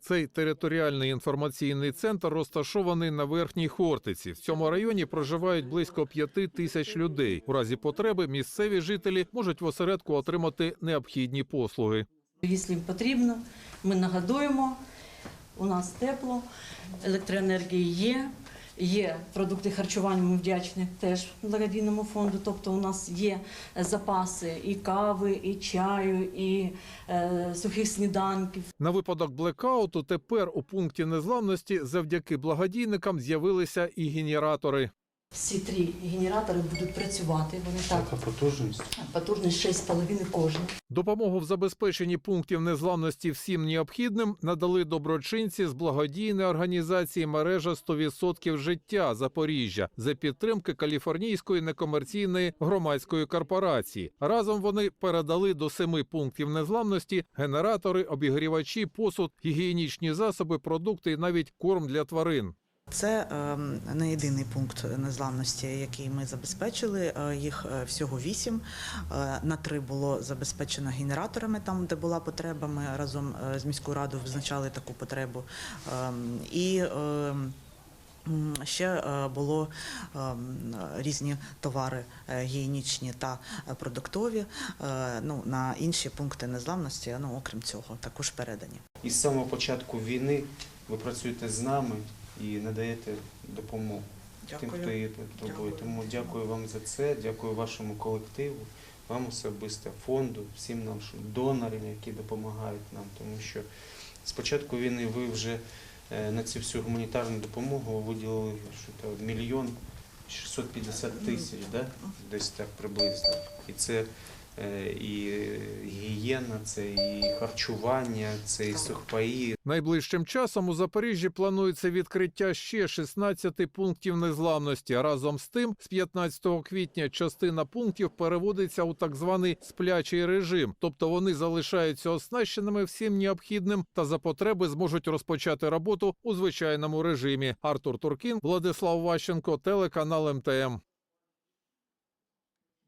Цей територіальний інформаційний центр розташований на верхній Хортиці. В цьому районі проживають близько п'яти тисяч людей. У разі потреби місцеві жителі можуть в осередку отримати необхідні послуги. Якщо потрібно, ми нагадуємо, у нас тепло, електроенергія є, є продукти харчування, ми вдячні теж благодійному фонду. Тобто у нас є запаси і кави, і чаю, і е, сухих сніданків. На випадок блекауту тепер у пункті незламності завдяки благодійникам з'явилися і генератори. Всі три генератори будуть працювати. Вони так Така потужність. потужність 6,5 кожен. Допомогу в забезпеченні пунктів незламності всім необхідним надали доброчинці з благодійної організації мережа 100% життя Запоріжжя за підтримки каліфорнійської некомерційної громадської корпорації. Разом вони передали до семи пунктів незламності генератори, обігрівачі, посуд, гігієнічні засоби, продукти і навіть корм для тварин. Це ем, не єдиний пункт незламності, який ми забезпечили. Е, Їх е, всього вісім. Е, На три було забезпечено генераторами, там де була потреба. Ми разом з міською радою визначали таку потребу. Ем, І ем, ще було різні товари гігієнічні та продуктові. Ну на інші пункти незламності, ну окрім цього, також передані. І з самого початку війни ви працюєте з нами і надаєте допомогу тим, хто її потребує. Дякую. Тому дякую вам за це, дякую вашому колективу, вам особисто, фонду, всім нашим донорам, які допомагають нам. Тому що з початку війни ви вже е, на цю всю гуманітарну допомогу виділили що то, мільйон 650 тисяч, да? десь так приблизно. І це і гігієна, це і харчування, це і сухпаї, Найближчим часом у Запоріжжі планується відкриття ще 16 пунктів незламності. Разом з тим, з 15 квітня частина пунктів переводиться у так званий сплячий режим, тобто вони залишаються оснащеними всім необхідним та за потреби зможуть розпочати роботу у звичайному режимі. Артур Туркін, Владислав Ващенко, телеканал МТМ.